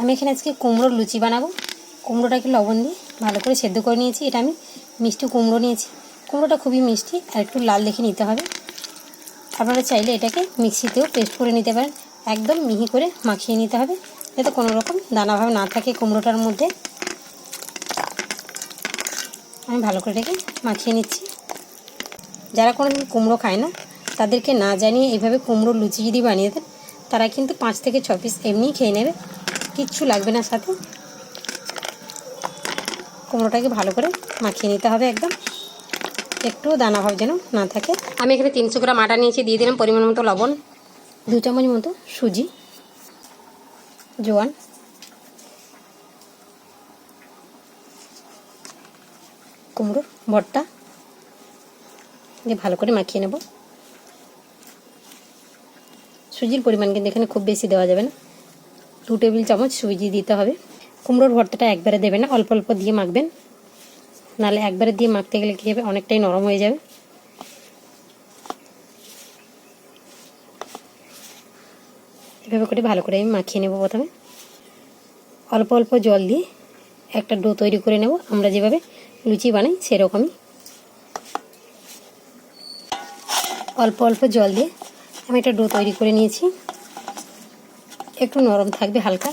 আমি এখানে আজকে কুমড়োর লুচি বানাবো। কুমড়োটাকে লবণ দিয়ে ভালো করে সেদ্ধ করে নিয়েছি। এটা আমি মিষ্টি কুমড়ো নিয়েছি। কুমড়োটা খুবই মিষ্টি আর একটু লাল দেখে নিতে হবে। আপনারা চাইলে এটাকে মিক্সিতেও পেস্ট করে নিতে পারেন। একদম মিহি করে মাখিয়ে নিতে হবে। যাতে কোনো রকম দানাভাব না থাকে কুমড়োটার মধ্যে। আমি ভালো করে এটাকে মাখিয়ে নিচ্ছি। যারা কোনো কুমড়ো খায় না, তাদেরকে না জানিয়ে এইভাবে কুমড়োর লুচি যদি বানিয়ে দেন, তারা কিন্তু পাঁচ থেকে ছ পিস এমনিই খেয়ে নেবে। কিচ্ছু লাগবে না সাথে। কুমড়োটাকে ভালো করে মাখিয়ে নিতে হবে একদম। একটু দানা ভাব যেন না থাকে। আমি এখানে তিনশো গ্রাম আটা নিয়েছি, দিয়ে দিলাম পরিমাণ মতো লবণ, দু চামচ মতো সুজি, জোয়ান। কুমড়োর ভর্তা দিয়ে ভালো করে মাখিয়ে নেব। সুজির পরিমাণ কিন্তু এখানে খুব বেশি দেওয়া যাবে না। দু টেবিল চামচ সুজি দিতে হবে। কুমড়োর ভর্তাটা একবারে দেবে না, অল্প অল্প দিয়ে মাখবেন। নাহলে একবারে দিয়ে মাখতে গেলে কী হবে? অনেকটাই নরম হয়ে যাবে। এভাবে করে ভালো করে আমি মাখিয়ে নেব প্রথমে। অল্প অল্প জল দিয়ে একটা ডো তৈরি করে নেব। আমরা যেভাবে লুচি বানাই সেরকমই। অল্প অল্প জল দিয়ে আমি একটা ডো তৈরি করে নিয়েছি। একটু নরম থাকবে হালকা,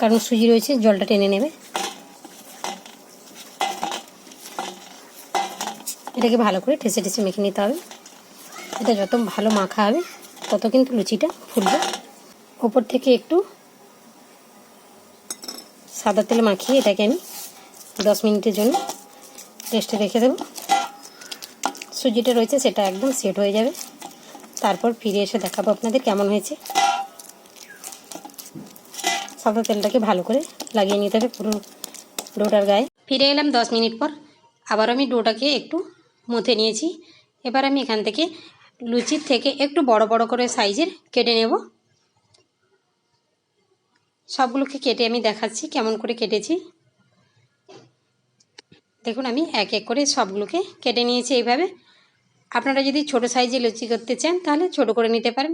কারণ সুজি রয়েছে, জলটা টেনে নেবে। এটাকে ভালো করে ঠেসে ঠেসে মেখে নিতে হবে। এটা যত ভালো মাখা হবে, তত কিন্তু লুচিটা ফুলবে ওপর থেকে একটু সাদা তেল মাখিয়ে এটাকে আমি দশ মিনিটের জন্য রেস্টে রেখে দেবো। সুজিটা রয়েছে, সেটা একদম সেট হয়ে যাবে। তারপর ফিরে এসে দেখাবো আপনাদের কেমন হয়েছে। সাদা তেলটাকে ভালো করে লাগিয়ে নিতে হবে পুরো ডোটার গায়ে। ফিরে এলাম দশ মিনিট পর। আবার আমি ডোটাকে একটু মুথে নিয়েছি। এবার আমি এখান থেকে লুচির থেকে একটু বড় বড় করে সাইজের কেটে নেব। সবগুলোকে কেটে আমি দেখাচ্ছি কেমন করে কেটেছি। দেখুন, আমি এক এক করে সবগুলোকে কেটে নিয়েছি এইভাবে। আপনারা যদি ছোট সাইজে লুচি করতে চান, তাহলে ছোট করে নিতে পারেন।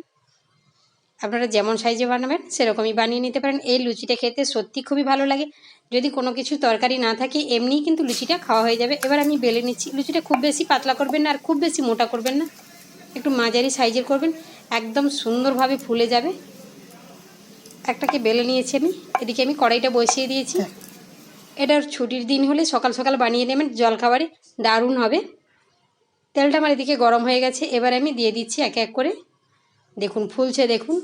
আপনারা যেমন সাইজে বানাবেন সেরকমই বানিয়ে নিতে পারেন। এই লুচিটা খেতে সত্যি খুবই ভালো লাগে। যদি কোনো কিছু তরকারি না থাকে এমনিই কিন্তু লুচিটা খাওয়া হয়ে যাবে। এবার আমি বেলে নিচ্ছি। লুচিটা খুব বেশি পাতলা করবেন না আর খুব বেশি মোটা করবেন না। একটু মাঝারি সাইজের করবেন। একদম সুন্দরভাবে ফুলে যাবে। একটাকে বেলে নিয়েছি আমি। এদিকে আমি কড়াইটা বসিয়ে দিয়েছি। এটার ছুটির দিন হলে সকাল সকাল বানিয়ে নেবেন। জলখাবারে দারুণ হবে। তেলটা আমার এদিকে গরম হয়ে গেছে। এবার আমি দিয়ে দিচ্ছি এক এক করে। দেখুন ফুলছে দেখুন।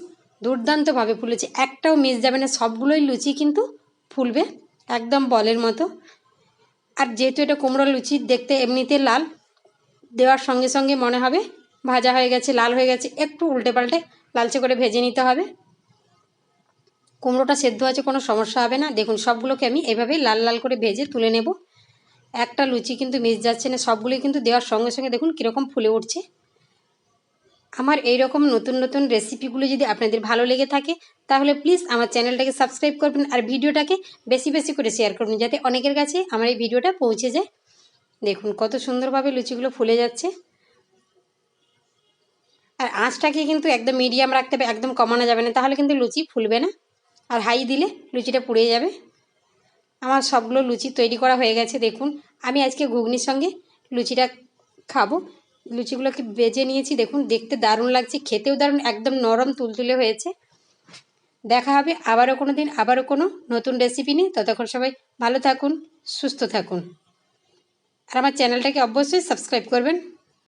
দুর্দান্তভাবে ফুলেছে। একটাও মিস যাবে না, সবগুলোই লুচি কিন্তু ফুলবে, একদম বলের মতো। আর যেহেতু এটা কুমড়ো লুচি, দেখতে এমনিতে লাল, দেওয়ার সঙ্গে সঙ্গে মনে হবে ভাজা হয়ে গেছে, লাল হয়ে গেছে, একটু উল্টে পাল্টে লালচে করে ভেজে নিতে হবে। কুমড়োটা সেদ্ধ আছে, কোনো সমস্যা হবে না। দেখুন, সবগুলোকে আমি এভাবে লাল লাল করে ভেজে তুলে নেব। একটা লুচি কিন্তু মিস যাচ্ছে না, সবগুলোই কিন্তু দেওয়ার সঙ্গে সঙ্গে দেখুন কীরকম ফুলে উঠছে। আমার এই রকম নতুন নতুন রেসিপিগুলো যদি আপনাদের ভালো লেগে থাকে, তাহলে প্লিজ আমার চ্যানেলটাকে সাবস্ক্রাইব করবেন আর ভিডিওটাকে বেশি বেশি করে শেয়ার করবেন যাতে অনেকের কাছে আমার এই ভিডিওটা পৌঁছে যায়। দেখুন কত সুন্দরভাবে লুচিগুলো ফুলে যাচ্ছে। আর আঁচটাকে কিন্তু একদম মিডিয়াম রাখতে হবে, একদম কমানো যাবে না, তাহলে কিন্তু লুচি ফুলবে না। আর হাই দিলে লুচিটা পুড়ে যাবে। আমার সবগুলো লুচি তৈরি করা হয়ে গেছে, দেখুন। আমি আজকে ঘুগনির সঙ্গে লুচিটা খাব। লুচিগুলোকে বেজে নিয়েছি, দেখুন, দেখতে দারুণ লাগছে, খেতেও দারুণ, একদম নরম তুলতুলে হয়েছে। দেখা হবে আবারও কোনো দিন, আবারও কোনো নতুন রেসিপি নিয়ে। ততক্ষণ সবাই ভালো থাকুন, সুস্থ থাকুন। আর আমার চ্যানেলটাকে অবশ্যই সাবস্ক্রাইব করবেন।